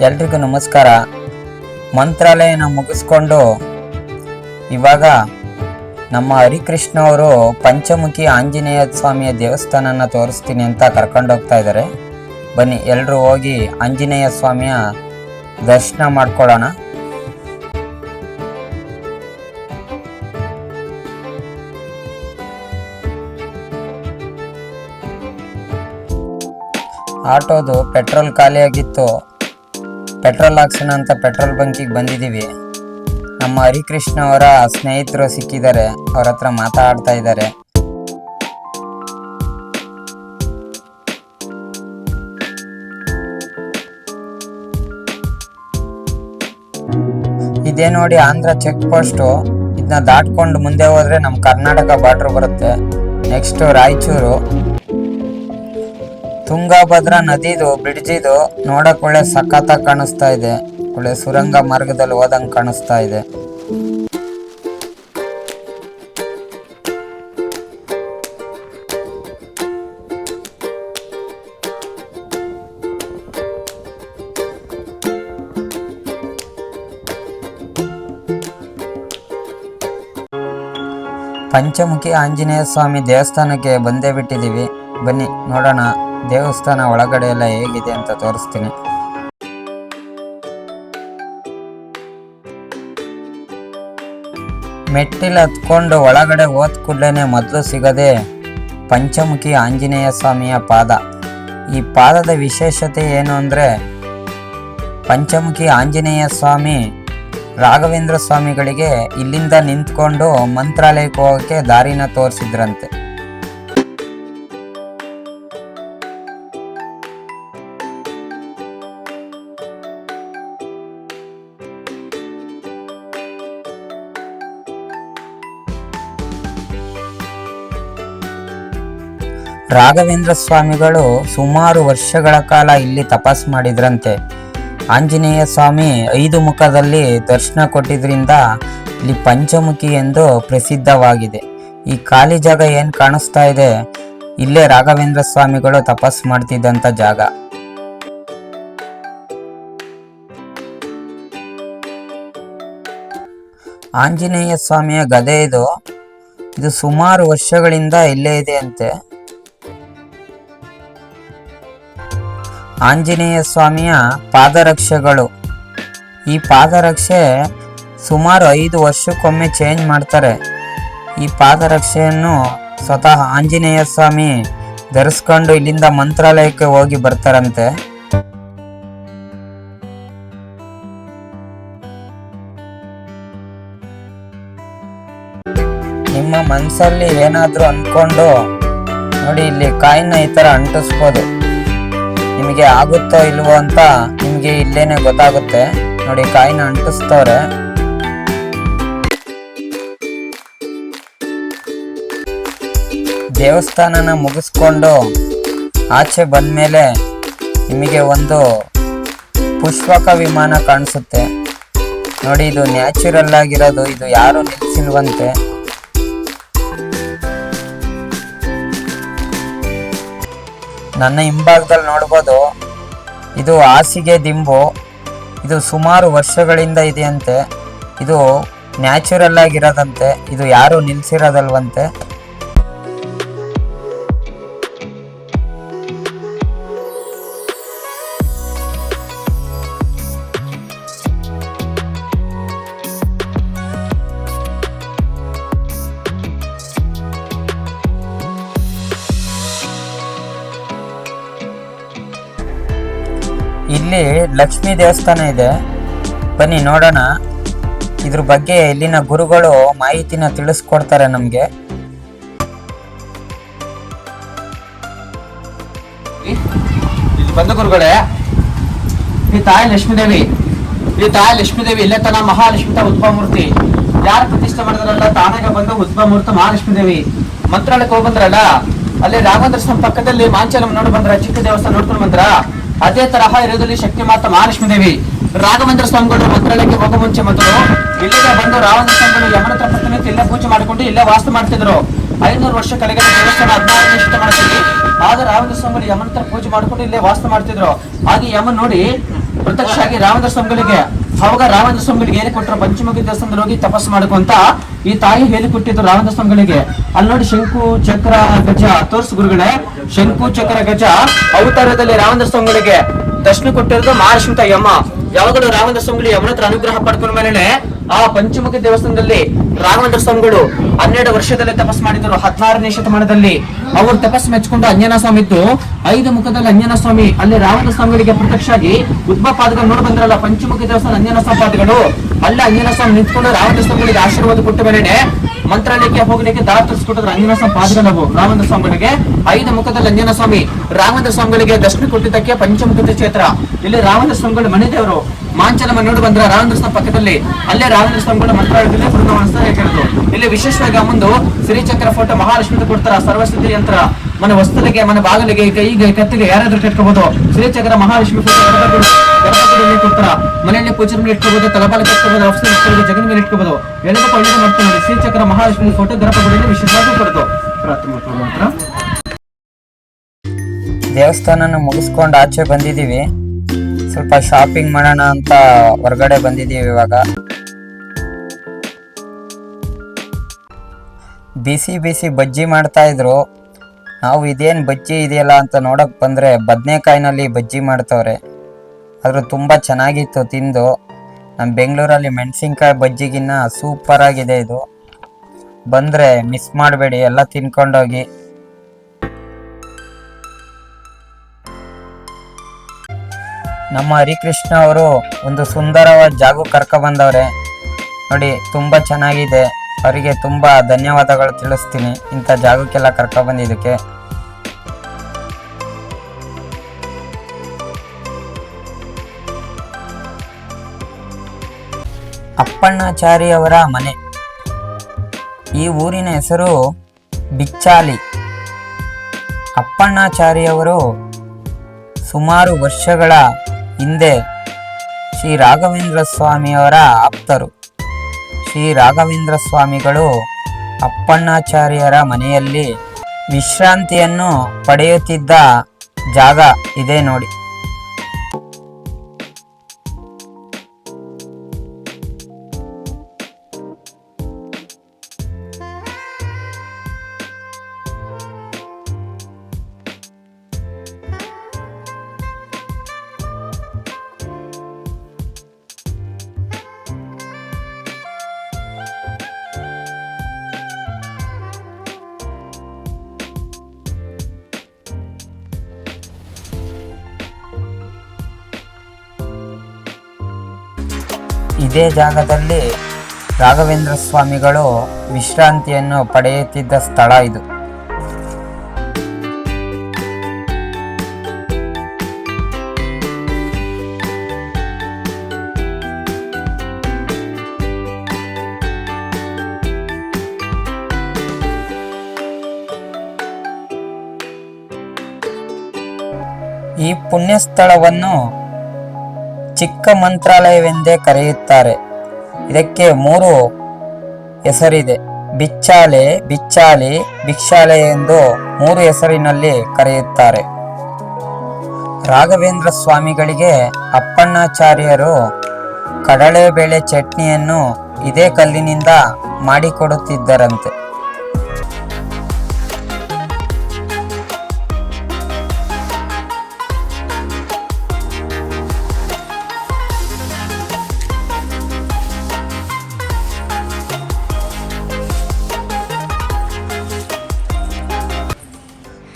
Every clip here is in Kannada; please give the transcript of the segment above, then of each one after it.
ಎಲ್ರಿಗೂ ನಮಸ್ಕಾರ. ಮಂತ್ರಾಲಯನ ಮುಗಿಸ್ಕೊಂಡು ಇವಾಗ ನಮ್ಮ ಹರಿಕೃಷ್ಣ ಅವರು ಪಂಚಮುಖಿ ಆಂಜನೇಯ ಸ್ವಾಮಿಯ ದೇವಸ್ಥಾನನ ತೋರಿಸ್ತೀನಿ ಅಂತ ಕರ್ಕೊಂಡೋಗ್ತಾ ಇದ್ದಾರೆ. ಬನ್ನಿ ಎಲ್ಲರೂ ಹೋಗಿ ಆಂಜನೇಯ ಸ್ವಾಮಿಯ ದರ್ಶನ ಮಾಡ್ಕೊಳ್ಳೋಣ. ಆಟೋದು ಪೆಟ್ರೋಲ್ ಖಾಲಿಯಾಗಿತ್ತು. ಪೆಟ್ರೋಲ್ ಹಾಕ್ಸೋಣ ಅಂತ ಪೆಟ್ರೋಲ್ ಬಂಕಿಗೆ ಬಂದಿದ್ದೀವಿ. ನಮ್ಮ ಹರಿಕೃಷ್ಣ ಅವರ ಸ್ನೇಹಿತರು ಸಿಕ್ಕಿದ್ದಾರೆ. ಅವ್ರ ಹತ್ರ ಮಾತಾಡ್ತಾ ಇದ್ದಾರೆ. ಇದೇ ನೋಡಿ ಆಂಧ್ರ ಚೆಕ್ ಪೋಸ್ಟು. ಇದನ್ನ ದಾಟ್ಕೊಂಡು ಮುಂದೆ ಹೋದ್ರೆ ನಮ್ಮ ಕರ್ನಾಟಕ ಬಾರ್ಡ್ರ್ ಬರುತ್ತೆ. ನೆಕ್ಸ್ಟ್ ರಾಯಚೂರು. ತುಂಗಭದ್ರಾ ನದಿದು ಬ್ರಿಡ್ಜ್ ಇದು ನೋಡಕ್ ಒಳ್ಳೆ ಸಖತ್ತಾಗಿ ಕಾಣಿಸ್ತಾ ಇದೆ. ಒಳ್ಳೆ ಸುರಂಗ ಮಾರ್ಗದಲ್ಲಿ ಹೋದಂಗ್ ಕಾಣಿಸ್ತಾ ಇದೆ. ಪಂಚಮುಖಿ ಆಂಜನೇಯ ಸ್ವಾಮಿ ದೇವಸ್ಥಾನಕ್ಕೆ ಬಂದೇ ಬಿಟ್ಟಿದ್ದೀವಿ. ಬನ್ನಿ, ನೋಡೋಣ. ದೇವಸ್ಥಾನ ಒಳಗಡೆ ಎಲ್ಲ ಹೇಗಿದೆ ಅಂತ ತೋರಿಸ್ತೀನಿ. ಮೆಟ್ಟಿಲು ಹತ್ಕೊಂಡು ಒಳಗಡೆ ಹೋದ ಕೂಡಲೇ ಮೊದಲು ಸಿಗದೆ ಪಂಚಮುಖಿ ಆಂಜನೇಯ ಸ್ವಾಮಿಯ ಪಾದ. ಈ ಪಾದದ ವಿಶೇಷತೆ ಏನು ಅಂದರೆ ಪಂಚಮುಖಿ ಆಂಜನೇಯ ಸ್ವಾಮಿ ರಾಘವೇಂದ್ರ ಸ್ವಾಮಿಗಳಿಗೆ ಇಲ್ಲಿಂದ ನಿಂತ್ಕೊಂಡು ಮಂತ್ರಾಲಯಕ್ಕೆ ಹೋಗೋಕ್ಕೆ ದಾರಿನ ತೋರಿಸಿದ್ರಂತೆ. ರಾಘವೇಂದ್ರ ಸ್ವಾಮಿಗಳು ಸುಮಾರು ವರ್ಷಗಳ ಕಾಲ ಇಲ್ಲಿ ತಪಸ್ ಮಾಡಿದ್ರಂತೆ. ಆಂಜನೇಯ ಸ್ವಾಮಿ ಐದು ಮುಖದಲ್ಲಿ ದರ್ಶನ ಕೊಟ್ಟಿದ್ರಿಂದ ಇಲ್ಲಿ ಪಂಚಮುಖಿ ಎಂದು ಪ್ರಸಿದ್ಧವಾಗಿದೆ. ಈ ಖಾಲಿ ಜಾಗ ಏನ್ ಕಾಣಿಸ್ತಾ ಇದೆ? ಇಲ್ಲೇ ರಾಘವೇಂದ್ರ ಸ್ವಾಮಿಗಳು ತಪಸ್ ಮಾಡ್ತಿದ್ದಂಥ ಜಾಗ. ಆಂಜನೇಯ ಸ್ವಾಮಿಯ ಗದೆ ಇದು. ಇದು ಸುಮಾರು ವರ್ಷಗಳಿಂದ ಇಲ್ಲೇ ಇದೆ ಅಂತೆ. ಆಂಜನೇಯ ಸ್ವಾಮಿಯ ಪಾದರಕ್ಷೆಗಳು. ಈ ಪಾದರಕ್ಷೆ ಸುಮಾರು ಐದು ವರ್ಷಕ್ಕೊಮ್ಮೆ ಚೇಂಜ್ ಮಾಡ್ತಾರೆ. ಈ ಪಾದರಕ್ಷೆಯನ್ನು ಸ್ವತಃ ಆಂಜನೇಯ ಸ್ವಾಮಿ ಧರಿಸ್ಕೊಂಡು ಇಲ್ಲಿಂದ ಮಂತ್ರಾಲಯಕ್ಕೆ ಹೋಗಿ ಬರ್ತಾರಂತೆ. ನಿಮ್ಮ ಮನಸ್ಸಲ್ಲಿ ಏನಾದರೂ ಅಂದ್ಕೊಂಡು ನೋಡಿ, ಇಲ್ಲಿ ಕಾಯಿನ ಈ ಥರ ಅಂಟಿಸ್ಬೋದು. ನಿಮಗೆ ಆಗುತ್ತೋ ಇಲ್ವೋ ಅಂತ ನಿಮಗೆ ಇಲ್ಲೇನೆ ಗೊತ್ತಾಗುತ್ತೆ. ನೋಡಿ, ಕಾಯಿನ ಅಂಟಿಸ್ತವ್ರೆ. ದೇವಸ್ಥಾನನ ಮುಗಿಸ್ಕೊಂಡು ಆಚೆ ಬಂದ್ಮೇಲೆ ನಿಮಗೆ ಒಂದು ಪುಷ್ಪಕ ವಿಮಾನ ಕಾಣಿಸುತ್ತೆ. ನೋಡಿ, ಇದು ನ್ಯಾಚುರಲ್ ಆಗಿರೋದು, ಇದು ಯಾರು ನಿಲ್ಸಿಲ್ವಂತೆ. ನನ್ನ ಹಿಂಭಾಗದಲ್ಲಿ ನೋಡ್ಬೋದು, ಇದು ಹಾಸಿಗೆ ದಿಂಬು, ಇದು ಸುಮಾರು ವರ್ಷಗಳಿಂದ ಇದೆಯಂತೆ, ಇದು ನ್ಯಾಚುರಲ್ ಆಗಿರೋದಂತೆ, ಇದು ಯಾರು ನಿಲ್ಸಿರೋದಲ್ವಂತೆ. ಇಲ್ಲಿ ಲಕ್ಷ್ಮೀ ದೇವಸ್ಥಾನ ಇದೆ. ಬನ್ನಿ ನೋಡೋಣ. ಇದ್ರ ಬಗ್ಗೆ ಇಲ್ಲಿನ ಗುರುಗಳು ಮಾಹಿತಿನ ತಿಳಿಸ್ಕೊಡ್ತಾರೆ ನಮಗೆ. ಇಲ್ಲಿ ಬಂದ ಗುರುಗಳೇ, ಈ ತಾಯಿ ಲಕ್ಷ್ಮೀದೇವಿ, ಈ ತಾಯಿ ಲಕ್ಷ್ಮೀದೇವಿ ಇಲ್ಲೇ ತನ ಮಹಾಲಕ್ಷ್ಮಿತ ಉದ್ಭವ ಮೂರ್ತಿ ಯಾರು ಪ್ರತಿಷ್ಠೆ ಮಾಡಿದ್ರಲ್ಲ, ತಾನಾಗ ಬಂದ ಉದ್ಭವ ಮೂರ್ತಿ ಮಹಾಲಕ್ಷ್ಮೀದೇವಿ. ಮಂತ್ರಾಲಯಕ್ಕೆ ಹೋಗಿ ಬಂದ್ರಲ್ಲ, ಅಲ್ಲಿ ರಾಘವೇಂದ್ರ ಸ್ವಾಮಿ ಪಕ್ಕದಲ್ಲಿ ಮಾಂಚಲಂ ನೋಡಿ ಬಂದ್ರ, ಚಿಕ್ಕ ದೇವಸ್ಥಾನ ನೋಡ್ಕೊಂಡು ಬಂದ್ರ. ಅದೇ ತರಹ ಇರೋದ್ರಲ್ಲಿ ಶಕ್ತಿ ಮಹಾಲಕ್ಷ್ಮೀ ದೇವಿ. ರಾಘವೇಂದ್ರ ಸ್ವಾಮಿಗಳು ಮಂತ್ರಾಲಯಕ್ಕೆ ಹೋಗೋ ಮುಂಚೆ ಮೊದಲು ಇಲ್ಲಿಗೆ ಬಂದು ರಾಘವೇಂದ್ರ ಸ್ವಾಮಿಗಳು ಯಮನತ್ರ ಪ್ರತಿನಿತ್ಯ ಇಲ್ಲೇ ಪೂಜೆ ಮಾಡಿಕೊಂಡು ಇಲ್ಲೇ ವಾಸ ಮಾಡ್ತಿದ್ರು. ಐನೂರು ವರ್ಷ ಕಲೆಗೆ ದೇವಸ್ಥಾನ ಹದಿನಾರನೇ ಶತಮಾನದಲ್ಲಿ ಆಗ ರಾಘವೇಂದ್ರ ಸ್ವಾಮಿಗಳು ಯಮನತ್ರ ಪೂಜೆ ಮಾಡ್ಕೊಂಡು ಇಲ್ಲೇ ವಾಸ ಮಾಡ್ತಿದ್ರು. ಹಾಗೆ ಯಮನ್ ನೋಡಿ ಪ್ರತ್ಯಕ್ಷ ಆಗಿ ರಾಮಚಂದ್ರ ಸ್ವಾಮಿಗಳಿಗೆ, ಅವಾಗ ರಾಮಚಂದ್ರ ಸ್ವಾಮಿಗಳಿಗೆ ಏನೇ ಕೊಟ್ಟರು ಪಂಚಮುಖಿ ದೇವಸ್ಥಾನದಲ್ಲಿ ಹೋಗಿ ತಪಸ್ಸು ಮಾಡಕು ಅಂತ ಈ ತಾಯಿ ಹೇಳಿ ಕೊಟ್ಟಿದ್ದು ರಾಮಚಂದ್ರ ಸ್ವಾಮಿಗಳಿಗೆ. ಅಲ್ಲಿ ನೋಡಿ ಶಂಕು ಚಕ್ರ ಗಜ, ತೋರ್ಸು ಗುರುಗಳೇ. ಶಂಕು ಚಕ್ರ ಗಜ, ಅವತಾರದಲ್ಲಿ ರಾಮದ ಸ್ವಾಮಿಗಳಿಗೆ. ದರ್ಶನ ಕೊಟ್ಟಿರೋದು ಯಮ್ಮ ಅಮ್ಮ ಯಾವಾಗಲೂ ರಾಮದ ಸ್ವಾಮಿಗಳು ಯಮನ ಹತ್ರ ಅನುಗ್ರಹ ಪಡ್ಕೊಂಡ ಮೇಲೆ ಆ ಪಂಚಮುಖಿ ದೇವಸ್ಥಾನದಲ್ಲಿ ರಾಮದ ಸ್ವಾಮಿಗಳು ಹನ್ನೆರಡು ವರ್ಷದಲ್ಲಿ ತಪಸ್ ಮಾಡಿದ್ರು. ಹದಿನಾರನೇ ಶತಮಾನದಲ್ಲಿ ಅವರು ತಪಸ್ ಮೆಚ್ಕೊಂಡು ಅಂಜನಾ ಸ್ವಾಮಿ ಇದ್ದು, ಐದು ಮುಖದಲ್ಲಿ ಅಂಜನಾ ಸ್ವಾಮಿ. ಅಲ್ಲಿ ರಾಮದ ಸ್ವಾಮಿಗಳಿಗೆ ಪ್ರತ್ಯಕ್ಷ ಆಗಿ ಉದ್ಭವ ಪಾದಗಳು ನೋಡಿ ಬಂದ್ರಲ್ಲ, ಪಂಚಮುಖಿ ದೇವಸ್ಥಾನ ಅಂಜನಾ ಸ್ವಾಮಿ ಪಾದಗಳು. ಅಲ್ಲಿ, ಅಂಜನ ಸ್ವಾಮಿ ನಿಂತ್ಕೊಂಡು ರಾಘವೇಂದ್ರ ಸ್ವಾಮಿಗಳಿಗೆ ಆಶೀರ್ವಾದ ಕೊಟ್ಟ ಮೇಲೆ ಮಂತ್ರಾಲಯಕ್ಕೆ ಹೋಗಲಿಕ್ಕೆ ದಾರ ತರಿಸ್ಕೊಟ್ಟಿದ್ರು ಅಂಜನ ಸ್ವಾಮಿ ನಾವು ರಾಘವೇಂದ್ರ ಸ್ವಾಮಿಗಳಿಗೆ ಐದು ಮುಖದಲ್ಲಿ ಅಂಜನ ಸ್ವಾಮಿ ರಾಘವೇಂದ್ರ ಸ್ವಾಮಿಗಳಿಗೆ ದರ್ಶನ ಕೊಟ್ಟಿದ್ದಕ್ಕೆ ಪಂಚಮುಖದ ಕ್ಷೇತ್ರ. ಇಲ್ಲಿ ರಾಘವೇಂದ್ರ ಸ್ವಾಮಿಗಳು ಮನೆ ದೇವರು ಮಾಂಚಲಮ್ಮ ನೋಡಿ ಬಂದ್ರ ರಾಘವೇಂದ್ರ ಸ್ವಾಮಿ ಪಕ್ಕದಲ್ಲಿ. ಅಲ್ಲೇ ರಾಘವೇಂದ್ರ ಸ್ವಾಮಿಗಳ ಮಂತ್ರಾಲಯದಲ್ಲಿ ಬೃಂದಾವನ ಹೇಳಿದ್ರು ಇಲ್ಲಿ ವಿಶೇಷವಾಗಿ ಮುಂದು ಶ್ರೀಚಕ್ರ ಫೋಟೋ ಮಹಾಲಕ್ಷ್ಮಿ ಕೊಡ್ತಾರ ಸರ್ವಸಿದ್ಧಿ ಯಂತ್ರ. ಮನ ವಸ್ತುಲಿಗೆ, ಮನ ಬಾಗಿಲಿಗೆ, ಕೈಗೆ, ಕತ್ತಿಗೆ ಯಾರಾದ್ರೂ ಕಟ್ಕೋಬಹುದು ಶ್ರೀಚಕ್ರ ಮಹಾಲಕ್ಷ್ಮಿ ಕೊಡ್ತಾರ. ಮನೆಯಲ್ಲಿ ಪೂಜೆ ಮೇಲೆ ಇಟ್ಕೋಬಹುದು ತಲಬಾಲ ಕಟ್ಕೋಬಹುದು ಆಫೀಸ್ ಇಟ್ಕೋಬಹುದು ಜಗನ್ ಮೇಲೆ ಇಟ್ಕೋಬಹುದು ಎಲ್ಲದಕ್ಕೂ ಒಳ್ಳೆದು ಮಾಡ್ತಾರೆ ಶ್ರೀಚಕ್ರ ಮಹಾಲಕ್ಷ್ಮಿ ಫೋಟೋ ಗರ್ಭಗುಡಿಯಲ್ಲಿ ವಿಶೇಷವಾಗಿ ಕೊಡ್ತು ಪ್ರಾರ್ಥನೆ ಮಾತ್ರ. ದೇವಸ್ಥಾನನ ಮುಗಿಸ್ಕೊಂಡು ಆಚೆ ಬಂದಿದ್ದೀವಿ. ಸ್ವಲ್ಪ ಶಾಪಿಂಗ್ ಮಾಡೋಣ ಅಂತ ಹೊರಗಡೆ ಬಂದಿದ್ದೀವಿ ಇವಾಗ. ಬಿಸಿ ಬಿಸಿ ಬಜ್ಜಿ ಮಾಡ್ತಾ ಇದ್ರು. ನಾವು ಇದೇನು ಬಜ್ಜಿ ಇದೆಯಲ್ಲ ಅಂತ ನೋಡಕ್ ಬಂದ್ರೆ ಬದನೆಕಾಯಿನಲ್ಲಿ ಬಜ್ಜಿ ಮಾಡ್ತವ್ರೆ. ಆದರೂ ತುಂಬ ಚೆನ್ನಾಗಿತ್ತು ತಿಂದು. ನಮ್ಮ ಬೆಂಗಳೂರಲ್ಲಿ ಮೆಣಸಿನ್ಕಾಯಿ ಬಜ್ಜಿಗಿನ್ನ ಸೂಪರ್ ಆಗಿದೆ ಇದು. ಬಂದರೆ ಮಿಸ್ ಮಾಡಬೇಡಿ, ಎಲ್ಲ ತಿನ್ಕೊಂಡೋಗಿ. ನಮ್ಮ ಹರಿಕೃಷ್ಣ ಅವರು ಒಂದು ಸುಂದರವಾದ ಜಾಗ ಕರ್ಕ ಬಂದವ್ರೆ. ನೋಡಿ, ತುಂಬ ಚೆನ್ನಾಗಿದೆ. ಅವರಿಗೆ ತುಂಬ ಧನ್ಯವಾದಗಳು ತಿಳಿಸ್ತೀನಿ. ಇಂಥ ಜಾಗಕ್ಕೆಲ್ಲ ಕರ್ಕ ಬಂದಿದ್ದಕ್ಕೆ. ಅಪ್ಪಣ್ಣಾಚಾರಿ ಅವರ ಮನೆ. ಈ ಊರಿನ ಹೆಸರು ಬಿಚ್ಚಾಲಿ. ಅಪ್ಪಣ್ಣಾಚಾರಿಯವರು ಸುಮಾರು ವರ್ಷಗಳ ಹಿಂದೆ ಶ್ರೀ ರಾಘವೇಂದ್ರ ಸ್ವಾಮಿಯವರ ಆಪ್ತರು. ಶ್ರೀ ರಾಘವೇಂದ್ರ ಸ್ವಾಮಿಗಳು ಅಪ್ಪಣ್ಣಾಚಾರ್ಯರ ಮನೆಯಲ್ಲಿ ವಿಶ್ರಾಂತಿಯನ್ನು ಪಡೆಯುತ್ತಿದ್ದ ಜಾಗ ಇದೆ ನೋಡಿ. ಇದೇ ಜಾಗದಲ್ಲಿ ರಾಘವೇಂದ್ರ ಸ್ವಾಮಿಗಳು ವಿಶ್ರಾಂತಿಯನ್ನು ಪಡೆಯುತ್ತಿದ್ದ ಸ್ಥಳ ಇದು. ಈ ಪುಣ್ಯ ಸ್ಥಳವನ್ನು ಚಿಕ್ಕ ಮಂತ್ರಾಲಯವೆಂದೇ ಕರೆಯುತ್ತಾರೆ. ಇದಕ್ಕೆ ಮೂರು ಹೆಸರಿದೆ. ಬಿಚ್ಚಾಲೆ ಬಿಚ್ಚಾಲಿ ಭಿಕ್ಷಾಲೆ ಎಂದು ಮೂರು ಹೆಸರಿನಲ್ಲಿ ಕರೆಯುತ್ತಾರೆ. ರಾಘವೇಂದ್ರ ಸ್ವಾಮಿಗಳಿಗೆ ಅಪ್ಪಣ್ಣಾಚಾರ್ಯರು ಕಡಲೆಬೇಳೆ ಚಟ್ನಿಯನ್ನು ಇದೇ ಕಲ್ಲಿನಿಂದ ಮಾಡಿಕೊಡುತ್ತಿದ್ದರಂತೆ.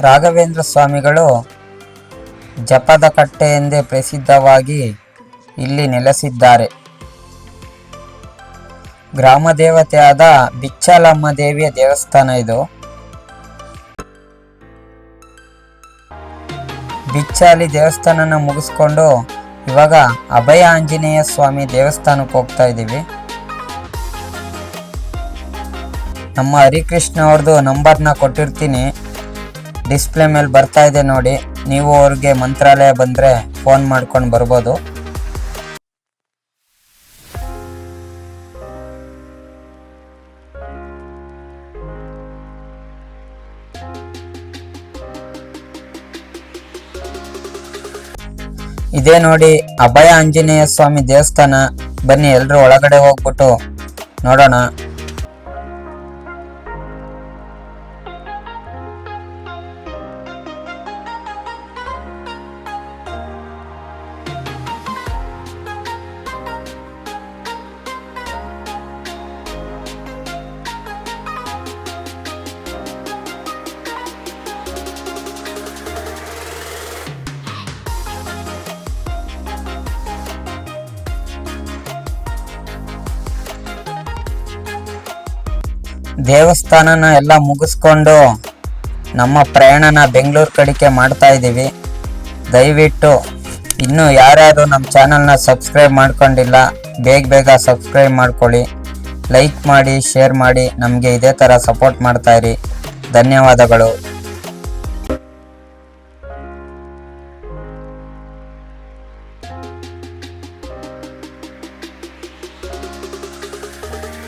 ರಾಘವೇಂದ್ರ ಸ್ವಾಮಿಗಳು ಜಪದ ಕಟ್ಟೆ ಎಂದೇ ಪ್ರಸಿದ್ಧವಾಗಿ ಇಲ್ಲಿ ನೆಲೆಸಿದ್ದಾರೆ. ಗ್ರಾಮ ದೇವತೆಯಾದ ಬಿಚ್ಚಲಮ್ಮ ದೇವಿಯ ದೇವಸ್ಥಾನ ಇದು. ಬಿಚ್ಚಾಲಿ ದೇವಸ್ಥಾನನ ಮುಗಿಸ್ಕೊಂಡು ಇವಾಗ ಅಭಯ ಆಂಜನೇಯ ಸ್ವಾಮಿ ದೇವಸ್ಥಾನಕ್ಕೆ ಹೋಗ್ತಾ ಇದ್ದೀವಿ. ನಮ್ಮ ಹರಿಕೃಷ್ಣ ಅವ್ರದ್ದು ನಂಬರ್ನ ಕೊಟ್ಟಿರ್ತೀನಿ. ಡಿಸ್ಪ್ಲೇ ಮೇಲೆ ಬರ್ತಾ ಇದೆ ನೋಡಿ. ನೀವು ಅವ್ರಿಗೆ ಮಂತ್ರಾಲಯ ಬಂದರೆ ಫೋನ್ ಮಾಡ್ಕೊಂಡು ಬರ್ಬೋದು. ಇದೇ ನೋಡಿ ಅಭಯ ಆಂಜನೇಯ ಸ್ವಾಮಿ ದೇವಸ್ಥಾನ. ಬನ್ನಿ ಎಲ್ಲರೂ ಒಳಗಡೆ ಹೋಗ್ಬಿಟ್ಟು ನೋಡೋಣ. ದೇವಸ್ಥಾನನ ಎಲ್ಲ ಮುಗಿಸ್ಕೊಂಡು ನಮ್ಮ ಪ್ರಯಾಣನ ಬೆಂಗಳೂರು ಕಡೆಗೆ ಮಾಡ್ತಾ ಇದ್ದೀವಿ. ದಯವಿಟ್ಟು ಇನ್ನೂ ಯಾರ್ಯಾರು ನಮ್ಮ ಚಾನಲ್ನ ಸಬ್ಸ್ಕ್ರೈಬ್ ಮಾಡ್ಕೊಂಡಿಲ್ಲ, ಬೇಗ ಬೇಗ ಸಬ್ಸ್ಕ್ರೈಬ್ ಮಾಡ್ಕೊಳ್ಳಿ. ಲೈಕ್ ಮಾಡಿ, ಶೇರ್ ಮಾಡಿ, ನಮಗೆ ಇದೇ ಥರ ಸಪೋರ್ಟ್ ಮಾಡ್ತಾಯಿರಿ ಧನ್ಯವಾದಗಳು.